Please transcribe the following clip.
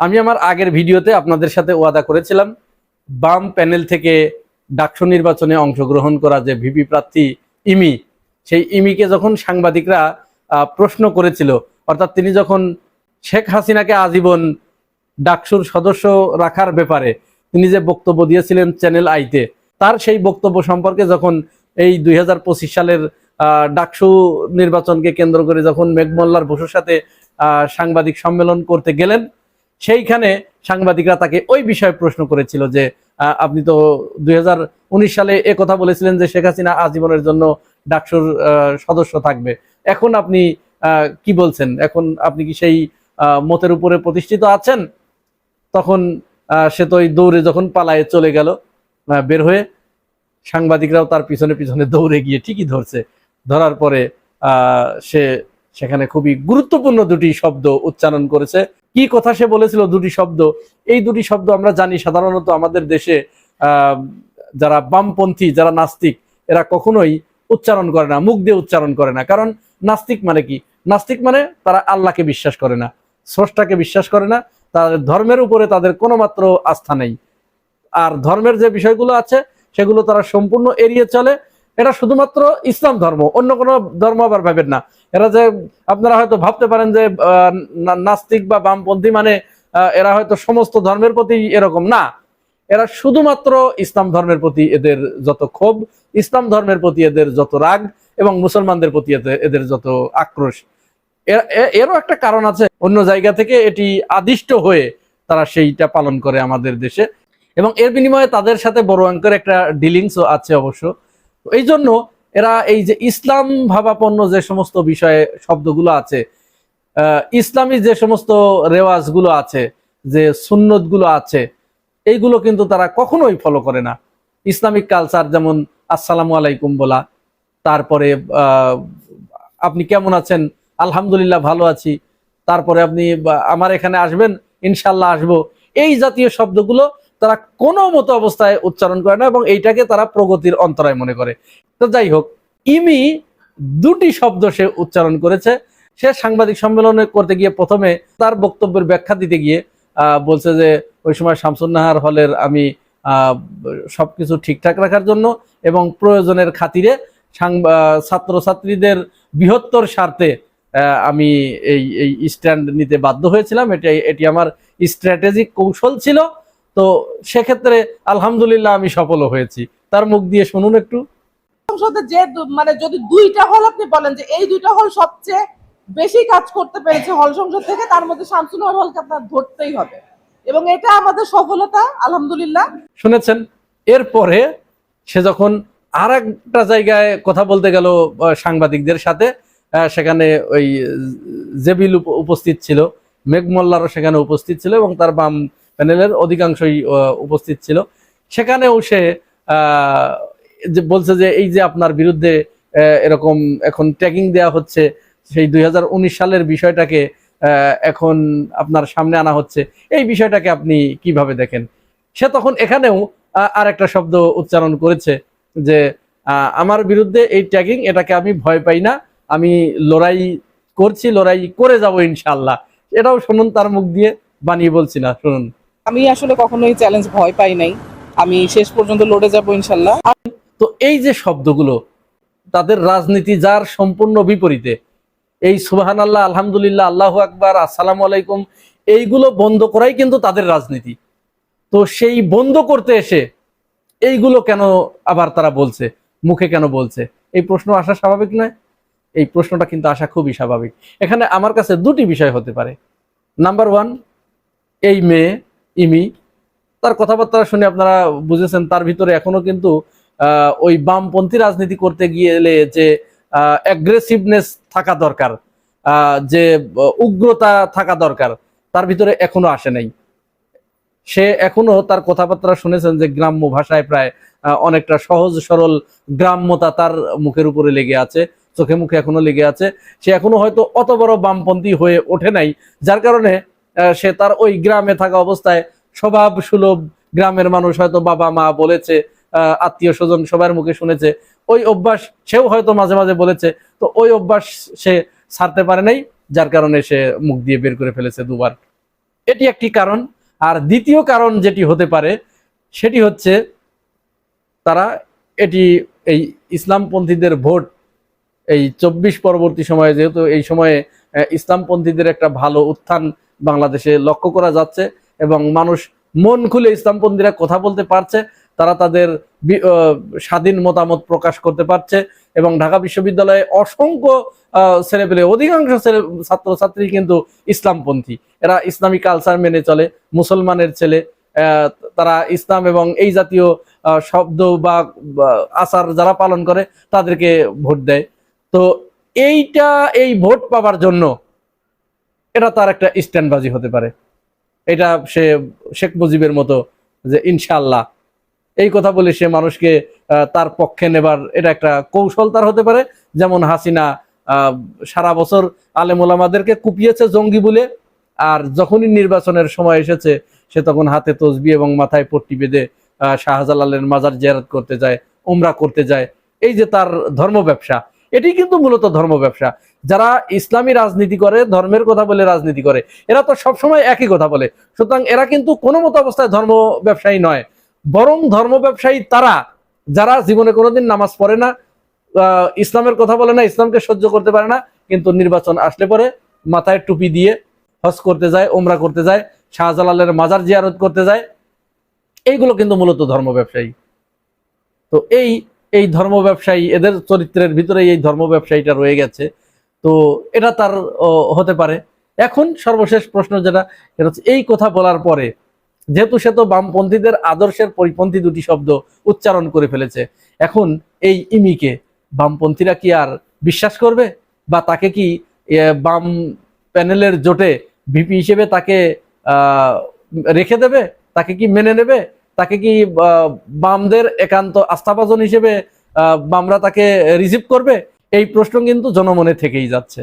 আমি আমার আগের ভিডিওতে আপনাদের সাথে ওয়াদা করেছিলাম, বাম প্যানেল থেকে ডাকসু নির্বাচনে অংশগ্রহণ করা যে ভিপি প্রার্থী ইমি, সেই ইমিকে যখন সাংবাদিকরা প্রশ্ন করেছিল, অর্থাৎ তিনি যখন শেখ হাসিনাকে আজীবন ডাকসুর সদস্য রাখার ব্যাপারে তিনি যে বক্তব্য দিয়েছিলেন চ্যানেল আইতে, তার সেই বক্তব্য সম্পর্কে যখন এই দুই হাজার পঁচিশ সালের ডাকসু নির্বাচনকে কেন্দ্র করে যখন মেঘমল্লার বসুর সাথে সাংবাদিক সম্মেলন করতে গেলেন সেইখানে সাংবাদিকরা তাকে ওই বিষয়ে প্রশ্ন করেছিল যে আপনি তো দুই হাজার উনিশ সালে এ কথা বলেছিলেন যে শেখ হাসিনা আজীবনের জন্য ডাকসুর সদস্য থাকবে। এখন আপনি কি বলছেন? এখন আপনি কি সেই মতের উপরে প্রতিষ্ঠিত আছেন? তখন সে তো ওই দৌড়ে যখন পালায়ে চলে গেল বের হয়ে সাংবাদিকরাও তার পিছনে পিছনে দৌড়ে গিয়ে ঠিকই ধরছে। ধরার পরে সে সেখানে খুবই গুরুত্বপূর্ণ দুটি শব্দ উচ্চারণ করেছে। কি কথা সে বলেছিল দুটি শব্দ? এই দুটি শব্দ আমরা জানি সাধারণত আমাদের দেশে যারা বামপন্থী, যারা নাস্তিক, এরা কখনোই উচ্চারণ করে না, মুখ দিয়ে উচ্চারণ করে না। কারণ নাস্তিক মানে কি? নাস্তিক মানে তারা আল্লাহকে বিশ্বাস করে না, স্রষ্টাকে বিশ্বাস করে না, তাদের ধর্মের উপরে তাদের কোনো মাত্র আস্থা নেই। আর ধর্মের যে বিষয়গুলো আছে, সেগুলো তারা সম্পূর্ণ এড়িয়ে চলে এটা শুধুমাত্র ইসলাম ধর্ম, অন্য কোনো ধর্ম আবার ভাবেন না। এরা যে, আপনারা হয়তো ভাবতে পারেন যে নাস্তিক বা বামপন্থী মানে এরা হয়তো সমস্ত ধর্মের প্রতি এরকম। না, এরা শুধুমাত্র ইসলাম ধর্মের প্রতি এদের যত ক্ষোভ, ইসলাম ধর্মের প্রতি এদের যত রাগ এবং মুসলমানদের প্রতি এদের- যত আক্রোশ। এরও একটা কারণ আছে। অন্য জায়গা থেকে এটি আদিষ্ট হয়ে তারা সেইটা পালন করে আমাদের দেশে। এবং এর বিনিময়ে তাদের সাথে বড় অঙ্কের একটা ডিলিংসও আছে অবশ্য। এই জন্য এরা এই যে ইসলাম ভাবাপন্ন যে সমস্ত বিষয়ে শব্দগুলো আছে ইসলামী যে সমস্ত রেওয়াজগুলো আছে, যে সুন্নতগুলো আছে, এইগুলো কিন্তু তারা কখনোই ফলো করে না। ইসলামিক কালচার যেমন আসসালামু আলাইকুম বলা, তারপরে আপনি কেমন আছেন? আলহামদুলিল্লাহ ভালো আছি। তারপরে আপনি আমার এখানে আসবেন ইনশাল্লাহ আসব। এই জাতীয় শব্দগুলো তারা কোনো মতো অবস্থায় উচ্চারণ করে না এবং এইটাকে তারা প্রগতির অন্তরায় মনে করে। তো যাই হোক, ইমি দুটি শব্দ সে উচ্চারণ করেছে। সে সাংবাদিক সম্মেলনে করতে গিয়ে প্রথমে তার বক্তব্যের ব্যাখ্যা দিতে গিয়ে বলছে যে, ওই সময় শামসুন্নাহার হলের আমি সব কিছু ঠিকঠাক রাখার জন্য এবং প্রয়োজনের খাতিরে ছাত্রছাত্রীদের বৃহত্তর স্বার্থে আমি এই এই স্ট্যান্ড নিতে বাধ্য হয়েছিলাম। এটি এটি আমার স্ট্র্যাটেজিক কৌশল ছিল। তো সেক্ষেত্রে আলহামদুলিল্লাহ আমি সফল হয়েছি। তার মুখ দিয়ে শুনুন একটু। সংসদে যে মানে যদি দুইটা হল আপনি বলেন যে এই দুইটা হল সবচেয়ে বেশি কাজ করতে পেরেছে হল সংসদ থেকে তার মধ্যে শামসুনগর হলকে আপনার ধরতেই হবে। এবং এটা আমাদের সফলতা আলহামদুলিল্লাহ। শুনেছেন এরপরে সে যখন আর একটা জায়গায় কথা বলতে গেল সাংবাদিকদের সাথে সেখানে ওই জেবিল উপ- উপস্থিত ছিল মেঘমল্লারও সেখানে উপস্থিত ছিল এবং তার বাম প্যানেলের অধিকাংশই উপস্থিত ছিল। সেখানেও সে যে বলছে যে এই যে আপনার বিরুদ্ধে এরকম এখন ট্যাগিং দেওয়া হচ্ছে, সেই দুই হাজার উনিশ সালের বিষয়টাকে এখন আপনার সামনে আনা হচ্ছে, এই বিষয়টাকে আপনি কীভাবে দেখেন? সে তখন এখানেও আর একটা শব্দ উচ্চারণ করেছে যে আমার বিরুদ্ধে এই ট্যাগিং, এটাকে আমি ভয় পাই না, আমি লড়াই করছি, লড়াই করে যাব ইনশাল্লাহ এটাও শুনুন তার মুখ দিয়ে, বানিয়ে বলছি না, শুনুন। আমি আসলে কখনোই চ্যালেঞ্জ ভয় পাই নাই। আমি শেষ পর্যন্ত লড়ে যাব ইনশাল্লাহ। তো এই যে শব্দগুলো, তাদের রাজনীতি যার সম্পূর্ণ বিপরীতে, এই সুবাহান আল্লাহ আলহামদুলিল্লাহ, আল্লাহ আকবার, আসসালামু আলাইকুম, এইগুলো বন্ধ করাই কিন্তু তাদের রাজনীতি। তো সেই বন্ধ করতে এসে এইগুলো কেন আবার তারা বলছে, মুখে কেন বলছে? এই প্রশ্ন আসা স্বাভাবিক নয়? এই প্রশ্নটা কিন্তু আসা খুবই স্বাভাবিক। এখানে আমার কাছে দুটি বিষয় হতে পারে। নাম্বার ওয়ান এই মেয়ে ইমি, তার কথাবার্তা শুনে আপনারা বুঝেছেন, তার ভিতরে এখনও কিন্তু ওই বামপন্থী রাজনীতি করতে গেলে যে অ্যাগ্রেসিভনেস থাকা দরকার যে, উগ্রতা থাকা দরকার, তার ভিতরে এখনও আসে নাই। সে এখনও তার কথাবার্তা শুনেছেন যে, গ্রাম্য ভাষায় প্রায় অনেকটা সহজ, সরল গ্রাম্যতা তার মুখের উপরে লেগে আছে, চোখে মুখে এখনও লেগে আছে। সে এখনও হয়তো অত বড় বামপন্থী হয়ে ওঠে নাই, যার কারণে সে তার ওই গ্রামে থাকা অবস্থায় স্বভাব সুলভ গ্রামের মানুষ হয়তো বাবা, মা বলেছে আত্মীয় স্বজন সবার মুখে শুনেছে। ওই অভ্যাস সেও হয়তো মাঝে মাঝে বলেছে। তো ওই অভ্যাস সে ছাড়তে পারে নাই, যার কারণে সে মুখ দিয়ে বের করে ফেলেছে দুবার। এটি একটি কারণ। আর দ্বিতীয় কারণ যেটি হতে পারে, সেটি হচ্ছে তারা এটি, এই ইসলামপন্থীদের ভোট, এই চব্বিশ পরবর্তী সময়ে, যেহেতু এই সময়ে ইসলামপন্থীদের একটা ভালো উত্থান বাংলাদেশে লক্ষ্য করা যাচ্ছে এবং মানুষ মন খুলে ইসলামপন্থীরা কথা বলতে পারছে, তারা তাদের স্বাধীন মতামত প্রকাশ করতে পারছে এবং ঢাকা বিশ্ববিদ্যালয়ে অসংখ্য ছেলেপেলে, অধিকাংশ ছেলে, ছাত্রছাত্রী কিন্তু ইসলামপন্থী। এরা ইসলামী কালচার মেনে চলে, মুসলমানের ছেলে তারা ইসলাম এবং এই জাতীয় শব্দ বা আচার যারা পালন করে তাদেরকে ভোট দেয়। তো এইটা, এই ভোট পাবার জন্য এটা তার একটা স্ট্যান্ডবাজি হতে পারে। এটা সে, শেখ মুজিবের মতো যে ইনশাল্লাহ এই কথা বলে সে মানুষকে তার পক্ষে নেবার এটা একটা কৌশল তার হতে পারে। যেমন হাসিনা সারা বছর আলেমুলামাদেরকে কুপিয়েছে জঙ্গি বলে, আর যখনই নির্বাচনের সময় এসেছে, সে তখন হাতে তসবি এবং মাথায় পট্টি বেঁধে শাহজালালের মাজার জিয়ারত করতে যায়, উমরা করতে যায়। এই যে তার ধর্ম ব্যবসা এটি কিন্তু মূলত ধর্ম ব্যবসা। যারা ইসলামী রাজনীতি করে, ধর্মের কথা বলে রাজনীতি করে, এরা তো সবসময় একই কথা বলে। সুতরাং এরা কিন্তু কোনো মতো অবস্থায় ধর্ম ব্যবসায়ী নয়। বরং ধর্ম ব্যবসায়ী তারা, যারা জীবনে কোনোদিন নামাজ পড়ে না ইসলামের কথা বলে না, ইসলামকে সহ্য করতে পারে না, কিন্তু নির্বাচন আসলে পরে মাথায় টুপি দিয়ে হজ করতে যায় ওমরা করতে যায়, শাহজালালের মাজার জিয়ারত করতে যায়। এইগুলো কিন্তু মূলত ধর্ম ব্যবসায়ী। তো এই এই ধর্ম ব্যবসায়ী, এদের চরিত্রের ভিতরে এই ধর্ম ব্যবসায়ীটা রয়ে গেছে। তো এটা তার হতে পারে। এখন সর্বশেষ প্রশ্ন যেটা এটা হচ্ছে এই কথা বলার পরে, যেহেতু সে তো বামপন্থীদের আদর্শের পরিপন্থী দুটি শব্দ উচ্চারণ করে ফেলেছে, এখন এই ইমিকে, বামপন্থীরা কি আর বিশ্বাস করবে? বা তাকে কি বাম প্যানেলের জোটে ভিপি হিসেবে তাকে রেখে দেবে? তাকে কি মেনে নেবে? তাকে কি বামদের একান্ত আস্থাভাজন হিসেবে বামরা তাকে রিসিভ করবে? এই প্রশ্ন কিন্তু জনমনে থেকেই যাচ্ছে।